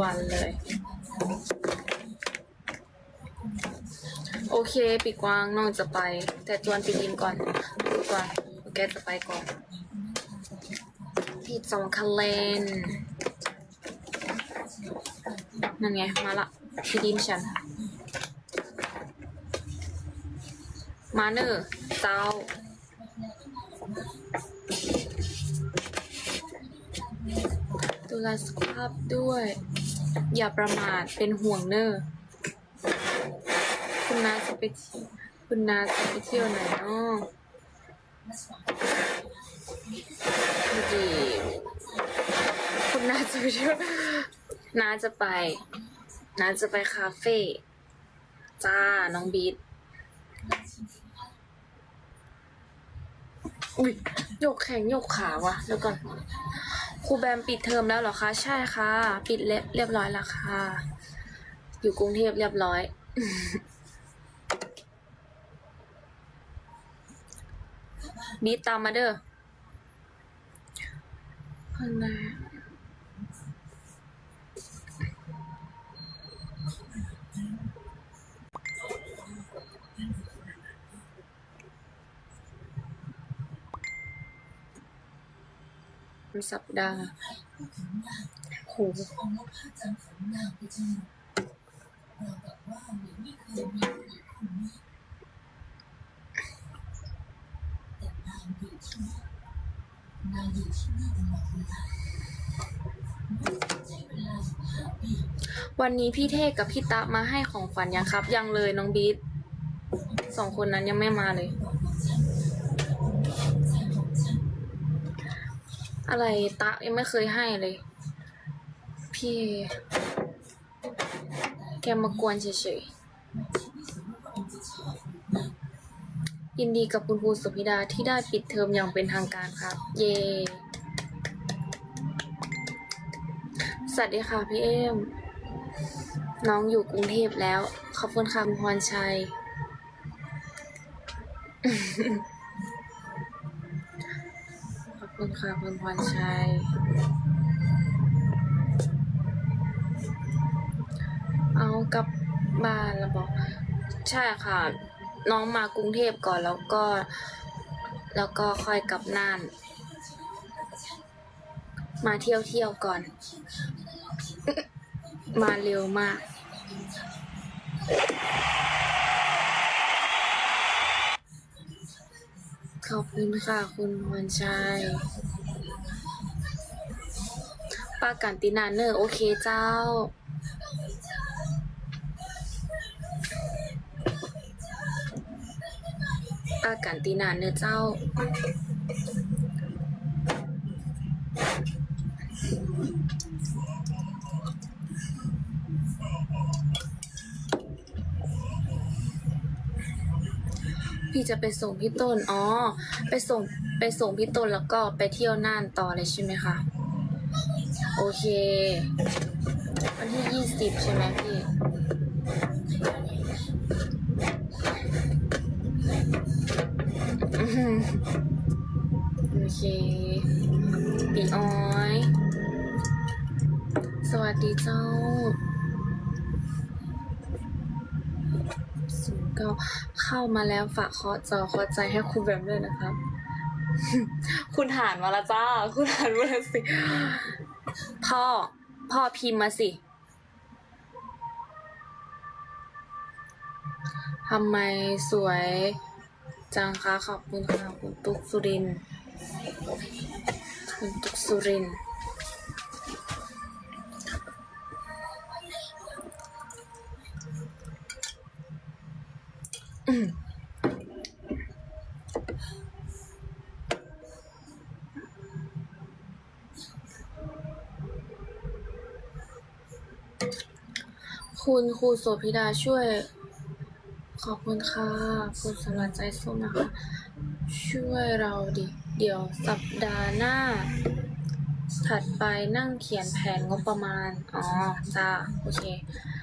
วันเลย โอเค ปีกวางน้องจะไป แต่จวนปีดินก่อนปีกวางแกจะไปก่อนพี่จองคาเลนนั่นไง มาละพี่ดินฉัน มาเนอเจ้าดูแลสุขภาพด้วย อย่าประมาทเป็นห่วงเนอคุณนาจะไปคุณนาจะไปเที่ยวไหนเนาะดีคุณนาจะไปเที่ยวนาจะไปนาจะไปคาเฟ่จ้าน้องบีทอุ้ยยกแขงยกขาวะแล้วก่อน ครูแบมปิดเทอมแล้วเหรอคะ ใช่ค่ะ ปิดเรียบร้อยแล้วค่ะ อยู่กรุงเทพเรียบร้อย บีตามมาเด้อข้างใน สัปดาห์โหวันนี้พี่เทกกับพี่ตะมาให้ของขวัญยังครับ ยังเลยน้องบีทสองคนนั้นยังไม่มาเลย อะไรตะยังไม่เคยให้เลย พี่ แกมากวนเฉยๆยินดีกับคุณครูสุพิดาที่ได้ปิดเทอมอย่างเป็นทางการครับ เย่สวัสดีค่ะพี่เอ็มน้องอยู่กรุงเทพแล้ว ขอบคุณค่ะคุณพรชัย คุณค่ะคุณพรชัยเอากลับบ้านแล้วบอก ใช่ค่ะ น้องมากรุงเทพก่อนแล้วก็ แล้วก็ค่อยกลับน่าน มาเที่ยวเที่ยวก่อน มาเร็วมาก ขอบคุณค่ะ คุณพรชัยป้ากันตินาเนอร์ โอเคเจ้า ป้ากันตินาเนอร์เจ้า พี่จะไปส่งพี่ต้น อ๋อ ไปส่งไปส่งพี่ต้นแล้วก็ไปเที่ยวน่านต่อเลยใช่ไหมคะ โอเค วันที่ยี่สิบใช่ไหมพี่ โอเคปีอ้อย สวัสดีเจ้า เก้าเข้ามาแล้วฝากเคาะจอเคาะใจให้ครูแบมด้วยนะครับ คุณหานมาล้วจ้า คุณหานมาล้วสิ พ่อ พ่อพิมพ์มาสิทำไมสวยจังคะขอบคุณค่ะคุณตุ๊กสุรินคุณตุ๊กสุรินทร์ คุณครูโสภิดาช่วย ขอบคุณค่ะคุณสำหรับใจส้มนะคะ ช่วยเราดิ เดี๋ยวสัปดาห์หน้า ถัดไปนั่งเขียนแผนงบประมาณ อ๋อ จ้า โอเค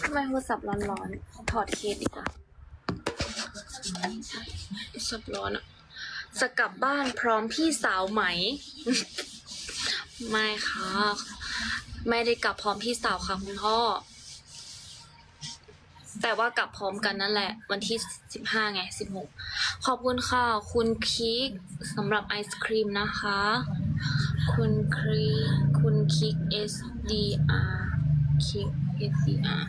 ทำไมโทรศัพท์ร้อนๆ ถอดเคสดีกว่าโทรศัพท์ร้อนอะจะกลับบ้านพร้อมพี่สาวไหม ไม่ค่ะ ไม่ได้กลับพร้อมพี่สาวค่ะคุณพ่อ แต่ว่ากลับพร้อมกันนั่นแหละ วันที่สิบห้าไงสิบหกขอบคุณค่ะ คุณคิกสำหรับไอศครีมนะคะ คุณครีคุณคิก SDR คิก SDR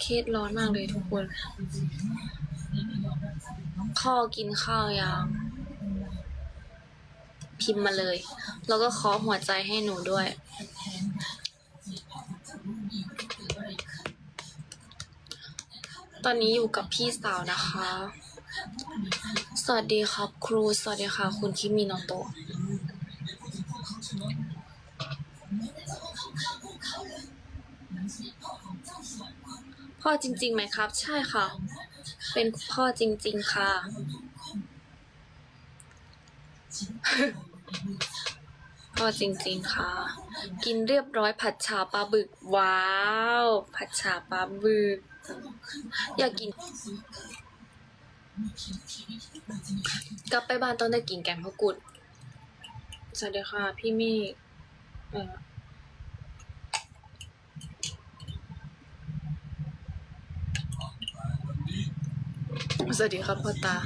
เคสร้อนมากเลยทุกคน ข้อกินข้าวยังพิมพ์มาเลย แล้วก็ขอหัวใจให้หนูด้วย ตอนนี้อยู่กับพี่สาวนะคะ สวัสดีครับครู สวัสดีค่ะ คุณคิมิโนโตะ พ่อจริงๆไหมครับ ใช่ค่ะ เป็นพ่อจริง ๆ ค่ะ พ่อจริง ๆ ค่ะ กินเรียบร้อยผัดฉาปลาบึก ว้าว ผัดฉาปลาบึก อยากกิน กลับไปบ้านต้องได้กินแกงพะกุดสวัสดีค่ะ พี่เมฆเอ่อ สวัสดีครับพ่อตา